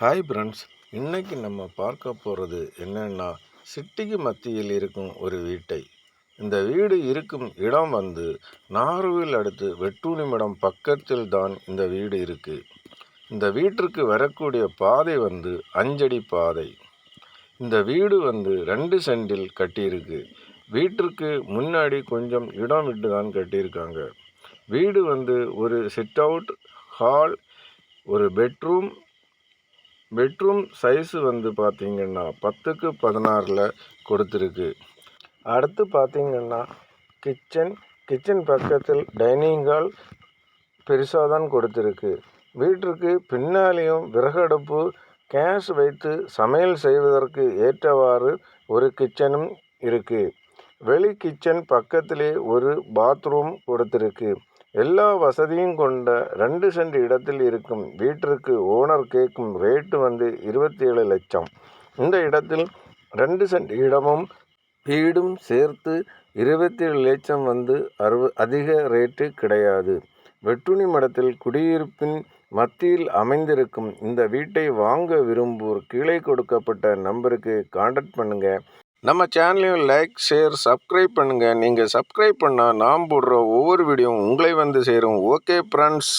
Hi friends இன்றைக்கி நம்ம பார்க்க போகிறது என்னென்னா சிட்டிக்கு மத்தியில் இருக்கும் ஒரு வீட்டை. இந்த வீடு இருக்கும் இடம் வந்து நார்வில் அடுத்து வெட்டூனிமிடம் பக்கத்தில் தான் இந்த வீடு இருக்குது இந்த வீட்டிற்கு வரக்கூடிய பாதை வந்து அஞ்சடி பாதை. இந்த வீடு வந்து ரெண்டு சென்டில் கட்டியிருக்கு. வீட்டிற்கு முன்னாடி கொஞ்சம் இடம் விட்டு தான் கட்டியிருக்காங்க. வீடு வந்து ஒரு சிட் அவுட் ஹால் ஒரு பெட்ரூம் பெட்ரூம் சைஸு வந்து பார்த்திங்கன்னா பத்துக்கு பதினாறில் கொடுத்துருக்கு. அடுத்து பார்த்திங்கன்னா கிச்சன் கிச்சன் பக்கத்தில் டைனிங் ஹால் பெருசாக தான் கொடுத்துருக்கு. வீட்டிற்கு பின்னாலேயும் விறகடுப்பு கேஸ் வைத்து சமையல் செய்வதற்கு ஏற்றவாறு ஒரு கிச்சனும் இருக்குது வெளி கிச்சன் பக்கத்திலே ஒரு பாத்ரூம் கொடுத்துருக்கு. எல்லா வசதியும் கொண்ட ரெண்டு சென்ட் இடத்தில் இருக்கும் வீட்டிற்கு ஓனர் கேட்கும் ரேட்டு வந்து இருபத்தி ஏழு லட்சம். இந்த இடத்தில் ரெண்டு சென்ட் இடமும் வீடும் சேர்த்து இருபத்தி ஏழு லட்சம் வந்து அறுவ அதிக ரேட்டு கிடையாது. வெட்டுணி மடத்தில் குடியிருப்பின் மத்தியில் அமைந்திருக்கும் இந்த வீட்டை வாங்க விரும்புவோர் கீழே கொடுக்கப்பட்ட நம்பருக்கு கான்டாக்ட் பண்ணுங்கள் நம்ம சேனலையும் லைக் ஷேர் சப்ஸ்கிரைப் பண்ணுங்கள் நீங்கள் சப்ஸ்கிரைப் பண்ணால் நாம் போடுற ஒவ்வொரு வீடியோவும் உங்களை வந்து சேரும். Okay friends